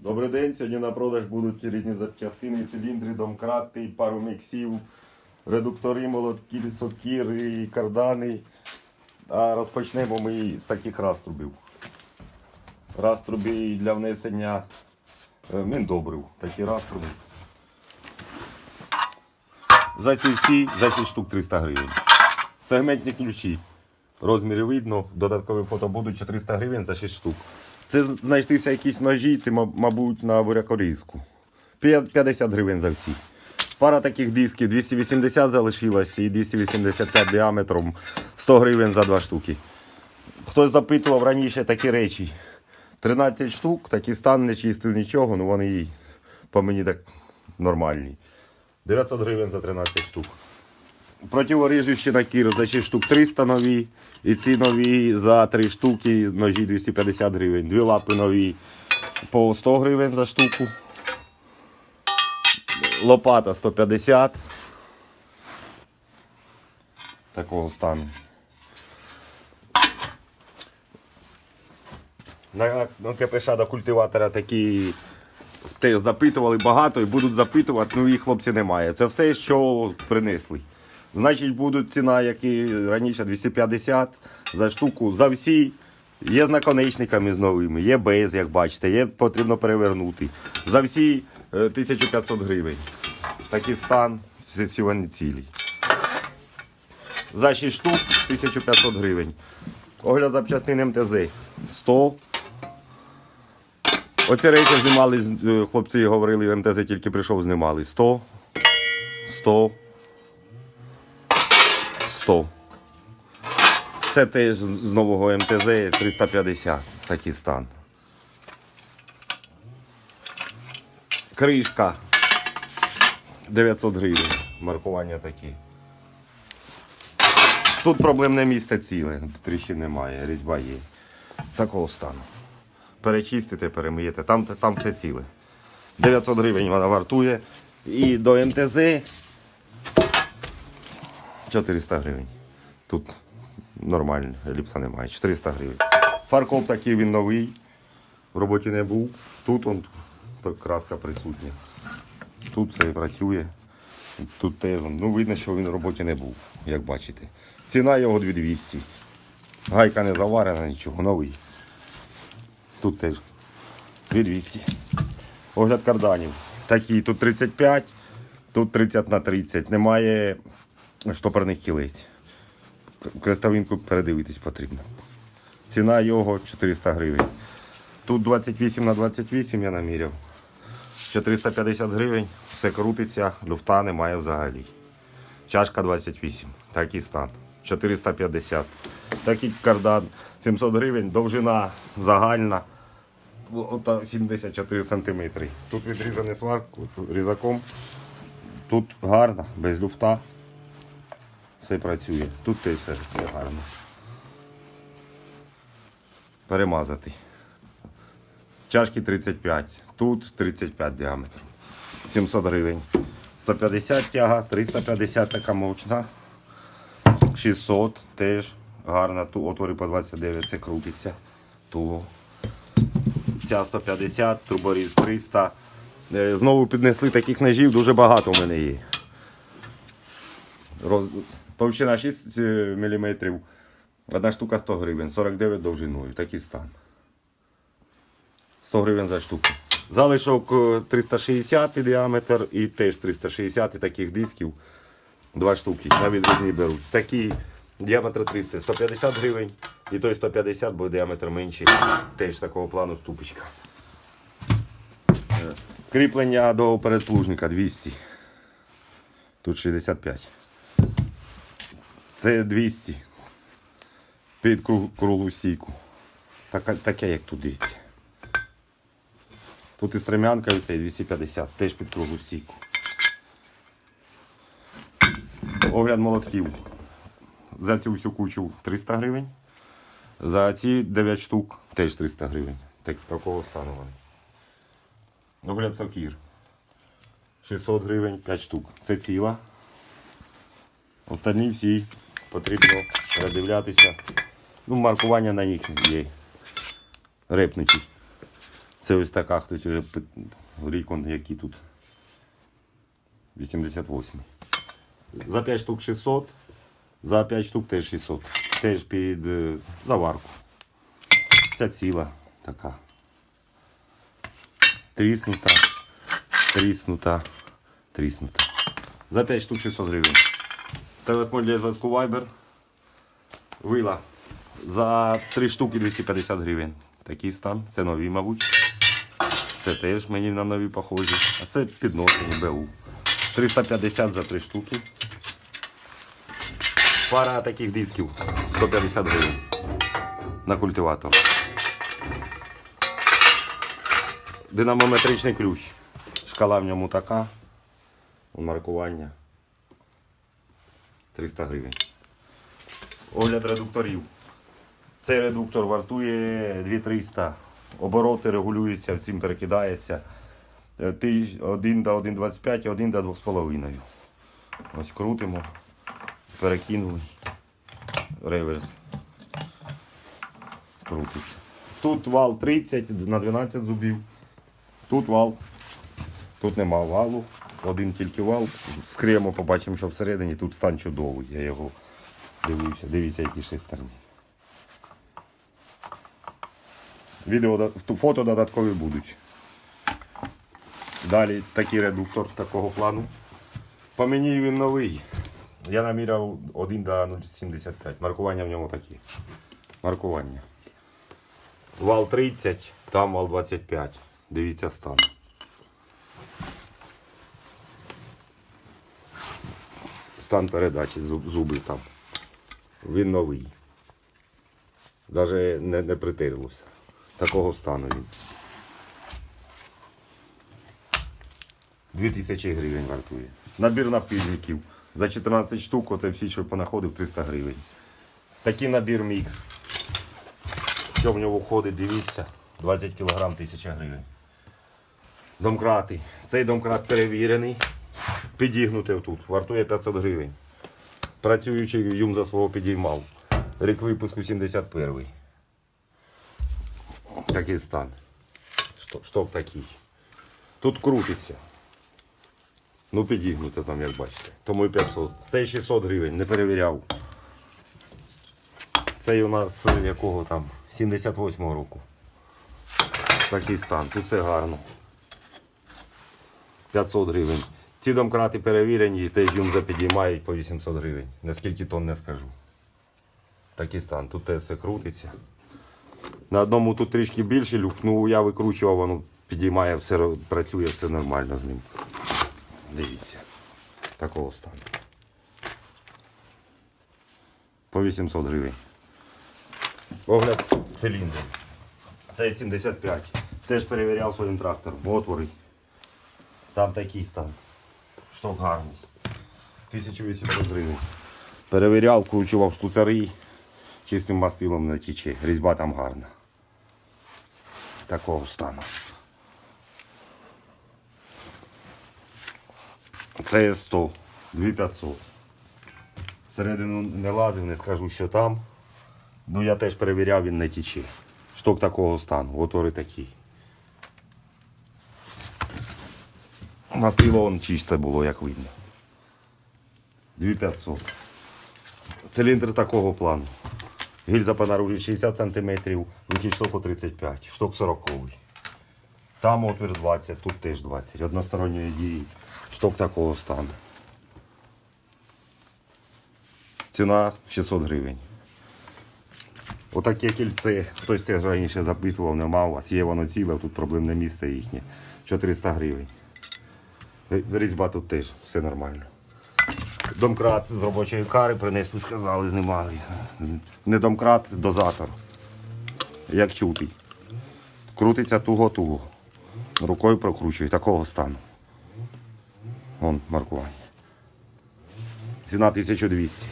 Добрий день. Сьогодні на продаж будуть різні запчастини, циліндри, домкрати, пару міксів, редуктори, молотки, сокири, кардани. А розпочнемо ми з таких раструбів. Раструби для внесення е, міндобрив. Такі раструби. За ці всі, за 6 штук 300 гривень. Сегментні ключі. Розміри видно, додаткові фото будуть 400 гривень за 6 штук. Це знайшлися якісь ножі, це, мабуть, на бурякорізку. 50 гривень за всі. Пара таких дисків 280 залишилось і 285 діаметром 100 гривень за два штуки. Хтось запитував раніше такі речі. 13 штук, такий стан не чистив нічого, ну вони по мені так нормальні. 900 гривень за 13 штук. Противоріжущі на кір за 6 штук 300 нові. І ці нові за 3 штуки ножі 250 гривень. Дві лапи нові по 100 гривень за штуку. Лопата 150. Такого стану. На, на КПШ до культиватора такі теж запитували багато і будуть запитувати, ну їх хлопці немає. Це все, що принесли. Значить, будуть ціна, як і раніше, 250 за штуку за всі. Є з наконечниками з новими, є без, як бачите, є потрібно перевернути. За всі е, 1500 гривень. Такий стан, всі вони цілі. За 6 штук 1500 гривень. Огляд запчастин МТЗ 100. Оці речі знімали, е, хлопці говорили, МТЗ тільки прийшов, знімали. 100, 100, 100. Це теж з нового МТЗ 350, такий стан. Кришка 900 гривень, маркування такі. Тут проблемне місце ціле, тріщин немає, різьба є. Такого стану перечистите, перемиєте. Там, там все ціле. 900 гривень вона вартує. І до МТЗ 400 гривень. Тут нормально, еліпса немає. 400 гривень. Фаркоп такий він новий. В роботі не був. Тут он, краска присутня. Тут все працює. Тут теж. Ну, видно, що він в роботі не був, як бачите. Ціна його 2200. Гайка не заварена, нічого, новий. Тут теж 2200. Огляд карданів. Такі, тут 35, тут 30 на 30. Немає штопорних кілець. Крестовинку передивитись потрібно. Ціна його 400 гривень. Тут 28 на 28 я наміряв. 450 гривень. Все крутиться, люфта немає взагалі. Чашка 28. Такий стан. 450. Такий кардан 700 гривень, довжина загальна. Ота 74 сантиметри. Тут відрізаний сварку різаком. Тут гарно, без люфта. Все працює. Тут теж все гарно. Перемазати. Чашки 35. Тут 35 діаметр. 700 гривень. 150 тяга, 350 така мовчна. 600 теж гарна. Ту отвори по 29 це крутиться. Туго. Ця 150, труборіз 300. Е, Знову піднесли таких ножів, дуже багато в мене є. Товщина 6 мм. Одна штука 100 гривень, 49 довжиною. Такий стан. 100 гривень за штуку. Залишок е, 360 діаметр і теж 360 таких дисків. Два штуки на відрізні беруть. Такі діаметр 300, 150 гривень. І той 150, бо діаметр менший. Теж такого плану ступочка. Е, Кріплення до передплужника 200. Тут 65. Це 200. Під круг- круглу стійку. Така, таке, як тут дивіться. Тут і стремянка і цей 250, теж під круглу стійку. Огляд молотків. За цю всю кучу 300 гривень. За ці 9 штук теж 300 гривень. Так, такого стану вони. Огляд сокір. 600 гривень 5 штук. Це ціла. Останні всі потрібно передивлятися. Ну, маркування на них є. Репнуті. Це ось така хтось вже рік, який тут. 88. За 5 штук 600, за 5 штук теж 600. Теж під е, заварку. Ця ціла така. Тріснута, тріснута, тріснута. За 5 штук 600 гривень. Телефон для зв'язку Viber. Вила. За 3 штуки 250 гривень. Такий стан. Це нові, мабуть. Це теж мені на нові похожі. А це підношені БУ. 350 за 3 штуки. Пара таких дисків 150 гривень. На культиватор. Динамометричний ключ. Шкала в ньому така. Маркування. 300 гривень. Огляд редукторів. Цей редуктор вартує 2300. Обороти регулюються, всім перекидається. Е, 1 до 1,25 і 1 до 2,5. Ось крутимо, перекинули. Реверс. Крутиться. Тут вал 30 на 12 зубів. Тут вал. Тут нема валу. Один тільки вал. Скриємо, побачимо, що всередині. Тут стан чудовий. Я його дивився. Дивіться, які шестерні. Відео, фото додаткові будуть. Далі такий редуктор такого плану. По мені він новий. Я наміряв 1 до 0,75. Маркування в ньому такі. Маркування. Вал 30, там вал 25. Дивіться стан. Стан передачі, зуб- зуби там. Він новий. Навіть не, не притерлося. Такого стану він. 2000 гривень вартує. Набір напільників. За 14 штук, оце всі, що понаходив, 300 гривень. Такий набір мікс. Що в нього входить, дивіться, 20 кг 1000 гривень. Домкрати. Цей домкрат перевірений. Підігнутий тут. Вартує 500 гривень. Працюючий юм за свого підіймав. Рік випуску 71. Такий стан. Шток, такий. Тут крутиться. Ну, підігнуте там, як бачите. Тому і 500. Цей 600 гривень, не перевіряв. Цей у нас е, якого там? 78-го року. Такий стан. Тут все гарно. 500 гривень. Ці домкрати перевірені, і теж їм підіймають по 800 гривень. Наскільки тонн не скажу. Такий стан. Тут теж все крутиться. На одному тут трішки більше люфт, ну я викручував, воно підіймає, все працює, все нормально з ним. Дивіться. Такого стану. По 800 гривень. Огляд циліндрів. Це 75. Теж перевіряв своїм трактором. Отвори. Там такий стан. Шток гарний. 1800 гривень. Перевіряв, вкручував штуцари. Чистим мастилом не тіче. Різьба там гарна. Такого стану. Це 100, 2500. Всередину не лазив, не скажу, що там. Ну я теж перевіряв, він не тіче. Шток такого стану, отвори такі. Мастило он чисте було, як видно. 2500. Циліндр такого плану. Гільза по наружі 60 см, вихід штоку 35, шток 40. Там отвір 20, тут теж 20. Односторонньої дії. Шток такого стану. Ціна 600 гривень. Отаке кільце, хтось теж раніше запитував, нема у вас, є воно ціле, тут проблемне місце їхнє. 400 гривень. Різьба тут теж, все нормально. Домкрат з робочої кари принесли, сказали, знімали. Не домкрат, дозатор. Як чутий. Крутиться туго-туго. Рукою прокручує, такого стану. Вон маркування. Ціна 1200.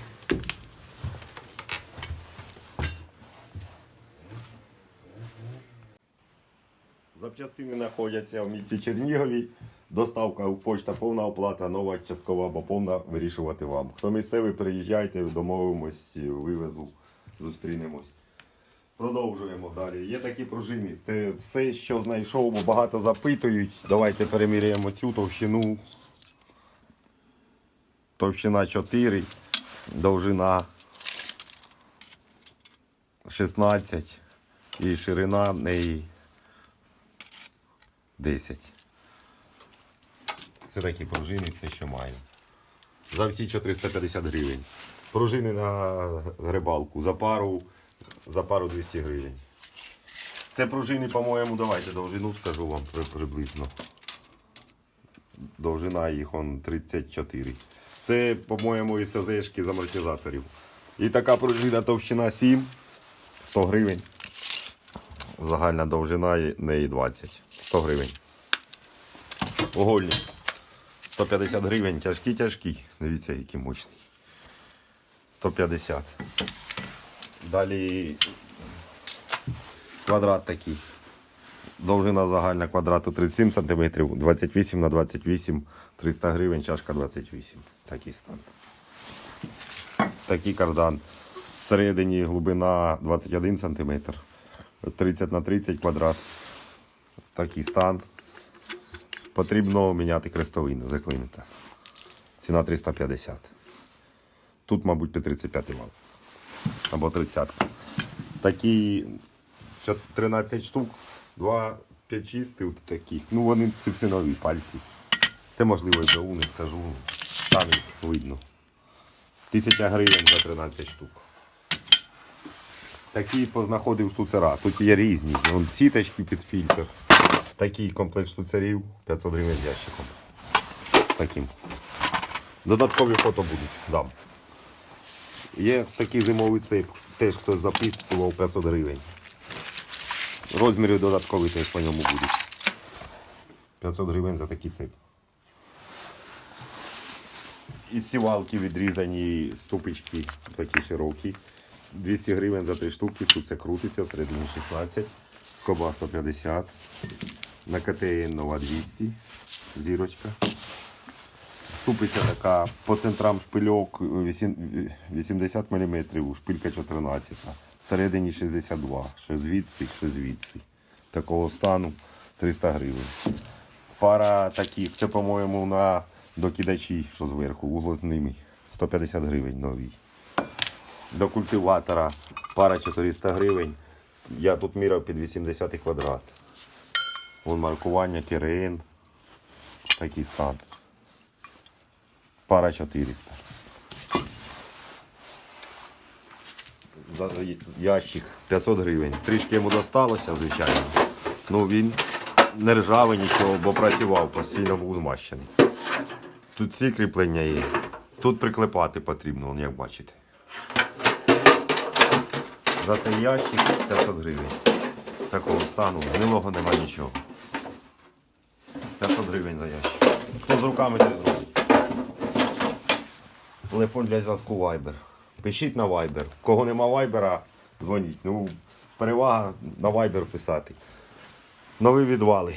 Запчастини знаходяться в місті Чернігові. Доставка почта, повна оплата, нова часткова або повна вирішувати вам. Хто місцевий, приїжджайте, домовимось, вивезу, зустрінемось. Продовжуємо далі. Є такі пружини. Це все, що знайшов, бо багато запитують. Давайте переміряємо цю товщину. Товщина 4, довжина 16 і ширина неї 10. Це такі пружини, це що маю. За всі 450 гривень. Пружини на грибалку за пару, за пару 200 гривень. Це пружини, по-моєму, давайте довжину скажу вам приблизно. Довжина їх он 34. Це, по-моєму, із СЗшки з амортизаторів. І така пружина товщина 7, 100 гривень. Загальна довжина неї 20. 100 гривень. Угольник. 150 гривень, тяжкі, тяжкі. Дивіться, який мощний. 150. Далі квадрат такий. Довжина загальна квадрату 37 см, 28 на 28, 300 гривень, чашка 28. Такий стан. Такий кардан. Всередині глибина 21 см, 30 на 30 квадрат. Такий стан. Потрібно міняти крестовину, заклинити. Ціна 350. Тут, мабуть, під 35 вал. Або 30. Такі 13 штук, два п'ячисти таких. Ну вони це всі нові пальці. Це можливо і БУ, не скажу. Там видно. Тисяча гривень за 13 штук. Такі познаходив штуцера. Тут є різні. Вон сіточки під фільтр. Такий комплект штуцерів 500 гривень з ящиком. Таким. Додаткові фото будуть, дам. Є такий зимовий цеп, теж хтось записував 500 гривень. Розміри додаткові теж по ньому будуть. 500 гривень за такий цеп. Із сівалки відрізані ступички такі широкі. 200 гривень за три штуки, тут це крутиться, всередині 16, скоба 150, на КТН нова 200, зірочка. Ступиця така по центрам шпильок 80 мм, шпилька 14, всередині 62, що звідси, що звідси. Такого стану 300 гривень. Пара таких, це, по-моєму, на докидачі, що зверху, углозними. 150 гривень нові. До культиватора пара 400 гривень. Я тут міряв під 80 квадрат. Вон маркування КРН. Такий стан. Пара 400. За ящик 500 гривень. Трішки йому досталося, звичайно. Ну він не ржавий нічого, бо працював, постійно був змащений. Тут всі кріплення є. Тут приклепати потрібно, як бачите. За цей ящик 500 гривень. Такого стану, гнилого нема нічого. 500 гривень за ящик. Хто з руками те зробить? Телефон для зв'язку Viber. Пишіть на Viber. Кого нема Viber, дзвоніть. Ну, перевага на Viber писати. Нові відвали.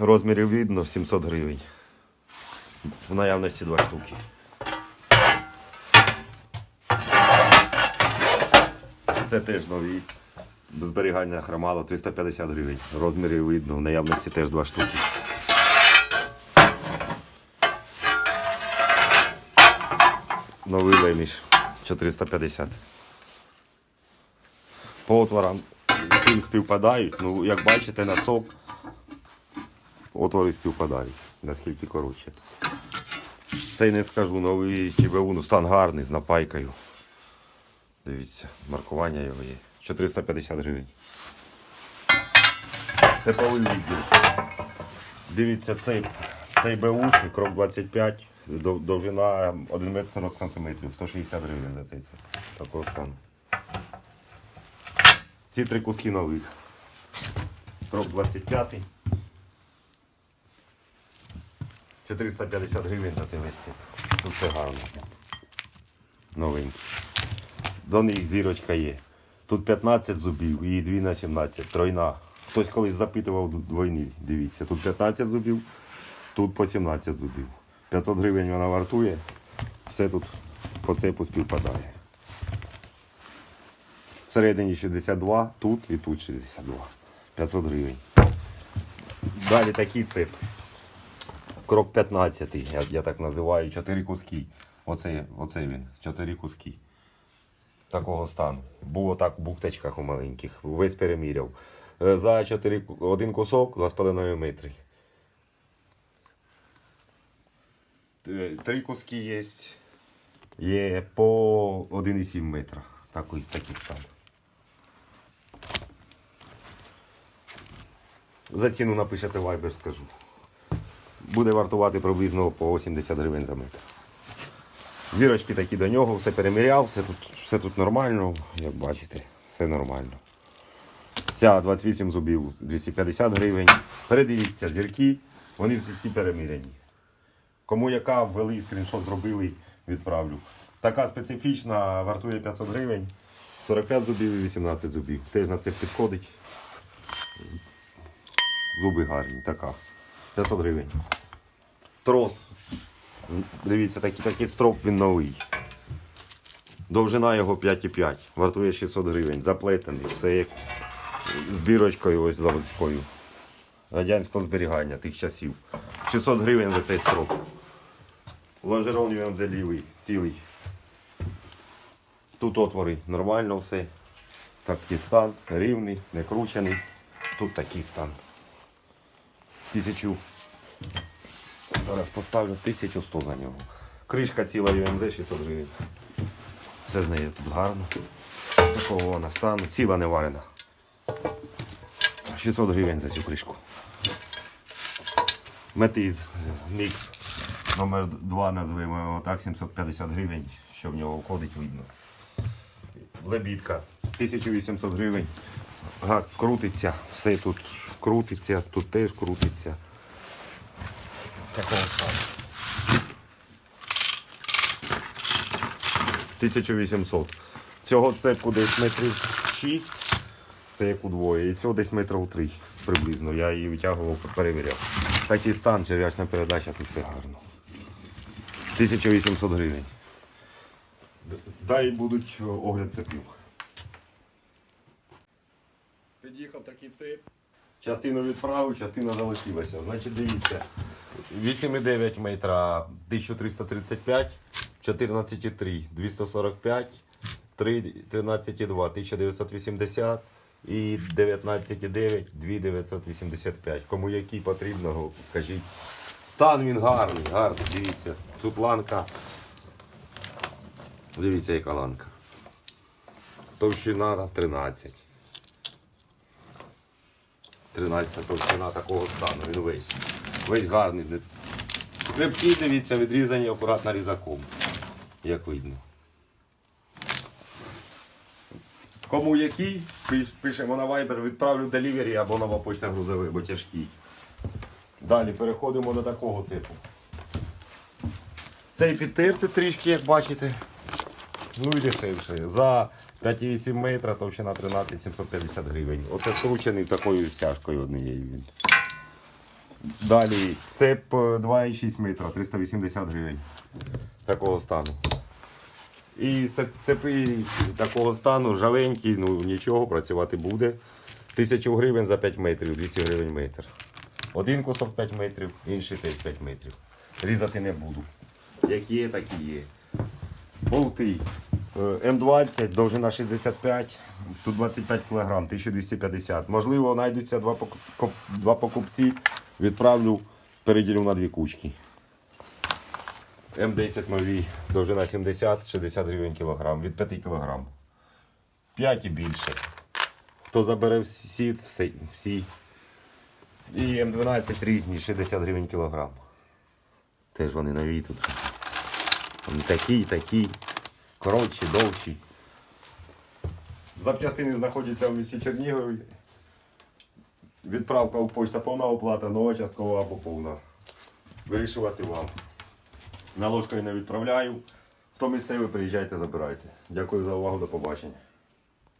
Розмірів видно 700 гривень. В наявності два штуки. Це теж нові. До зберігання хромало 350 гривень. Розмірів видно, в наявності теж два штуки. Новий леміш 450. По отворам всім співпадають. Ну, як бачите, на сок отвори співпадають. Наскільки коротше. Цей не скажу, новий ЧБУ, ну стан гарний з напайкою. Дивіться, маркування його є. 450 гривень. Це відділ. Дивіться, цей, цей беушний, крок 25, дов- довжина 1 метр 40 сантиметрів, 160 гривень за цей цеп. Такого стану. Ці три куски нових. Крок 25. 450 гривень за цей весь. Тут все гарно. Новенький. До них зірочка є. Тут 15 зубів і 2 на 17, тройна. Хтось колись запитував двойні, дивіться. Тут 15 зубів, тут по 17 зубів. 500 гривень вона вартує, все тут по цепу співпадає. Всередині 62, тут і тут 62. 500 гривень. Далі такий цеп. Крок 15, я, я так називаю, 4 куски. Оце, оце він, 4 куски. Такого стану. Був отак в бухточках у маленьких. Весь переміряв. Е, За 4, один кусок 2,5 метри. Три куски є. Є по 1,7 метра. Такий, такий стан. За ціну напишете Viber, скажу. Буде вартувати приблизно по 80 гривень за метр. Зірочки такі до нього, все переміряв, все тут, все тут нормально, як бачите, все нормально. Ця 28 зубів 250 гривень. Передивіться, зірки, вони всі, всі переміряні. Кому яка ввели скріншот зробили, відправлю. Така специфічна, вартує 500 гривень, 45 зубів і 18 зубів. Теж на це підходить. Зуби гарні, така. 500 гривень. Трос. Дивіться, такий, такий строп він новий. Довжина його 5,5. Вартує 600 гривень. Заплетений. Все як з бірочкою ось заводською. Радянського зберігання тих часів. 600 гривень за цей строп. Лонжерон він залівий, цілий. Тут отвори нормально все. Такий стан, рівний, не кручений. Тут такий стан. Тисячу. Зараз поставлю 1100 за нього. Кришка ціла ЮМЗ 600 гривень. Все з нею тут гарно. Такого вона стану. Ціла не варена. 600 гривень за цю кришку. Метиз мікс номер 2 назвемо його так, 750 гривень, що в нього входить, видно. Лебідка 1800 гривень. Ага, крутиться, все тут крутиться, тут теж крутиться. Такого стану. 1800. Цього цепку десь метрів 6, це як удвоє, і цього десь метрів 3 приблизно. Я її витягував, перевіряв. Такий стан, черв'ячна передача, тут все гарно. 1800 гривень. Далі будуть огляд цепів. Під'їхав такий цеп. Частину відправив, частина залишилася. Значить, дивіться. 8,9 метра 1335, 14,3 245, 13,2 1980 і 19,9 2985. Кому який потрібно, кажіть. Стан він гарний, гарний, дивіться. Тут ланка. Дивіться, яка ланка. Товщина 13. 13 товщина такого стану, він весь. Весь гарний. Крепкі, дивіться, відрізані акуратно різаком. Як видно. Кому який, пишемо на Viber, відправлю делівері або нова почта грузовий, бо тяжкий. Далі переходимо до такого типу. Цей підтерти трішки, як бачите. Ну і дешевше. За 5,8 метра товщина 13 750 гривень. Оце скручений такою стяжкою однією він. Далі цеп е, 2,6 метра 380 гривень. Такого стану. І цеп, цепи такого стану ржавенькі, ну нічого, працювати буде. 1000 гривень за 5 метрів, 200 гривень метр. Один кусок 5 метрів, інший теж 5 метрів. Різати не буду. Як є, так і є. Болти. Е, М20, довжина 65, тут 25 кг, 1250. Можливо, знайдуться два, покупці, відправлю, переділю на дві кучки. М10 нові, довжина 70, 60 гривень кілограм, від 5 кг. 5 і більше. Хто забере всі, всі. І М12 різні, 60 гривень кілограм. Теж вони нові тут. Вони такі, такі. Коротші, довші. Запчастини знаходяться в місті Чернігові. Відправка в почта повна оплата, нова часткова або повна. Вирішувати вам. Наложкою не відправляю. Хто місцевий, приїжджайте, забирайте. Дякую за увагу, до побачення.